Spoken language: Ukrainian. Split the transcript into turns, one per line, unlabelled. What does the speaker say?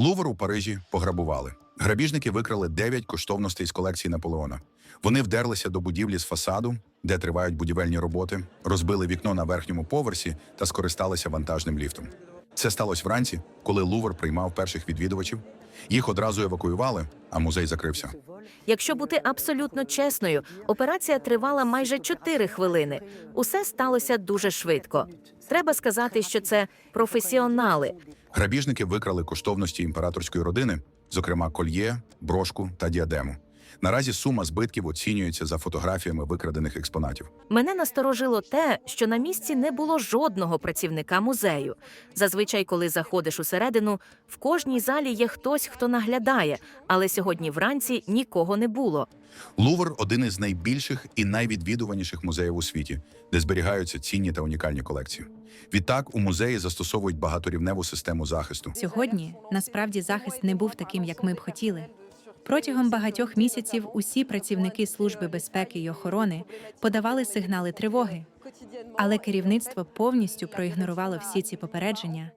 Лувр у Парижі пограбували. Грабіжники викрали 9 коштовностей з колекції Наполеона. Вони вдерлися до будівлі з фасаду, де тривають будівельні роботи, розбили вікно на верхньому поверсі та скористалися вантажним ліфтом. Це сталося вранці, коли Лувр приймав перших відвідувачів. Їх одразу евакуювали, а музей закрився.
Якщо бути абсолютно чесною, операція тривала майже 4 хвилини. Усе сталося дуже швидко. Треба сказати, що це професіонали.
Грабіжники викрали коштовності імператорської родини, зокрема кольє, брошку та діадему. Наразі сума збитків оцінюється за фотографіями викрадених експонатів.
Мене насторожило те, що на місці не було жодного працівника музею. Зазвичай, коли заходиш усередину, в кожній залі є хтось, хто наглядає, але сьогодні вранці нікого не було.
Лувр один із найбільших і найвідвідуваніших музеїв у світі, де зберігаються цінні та унікальні колекції. Відтак у музеї застосовують багаторівневу систему захисту.
Сьогодні насправді захист не був таким, як ми б хотіли. Протягом багатьох місяців усі працівники служби безпеки й охорони подавали сигнали тривоги, але керівництво повністю проігнорувало всі ці попередження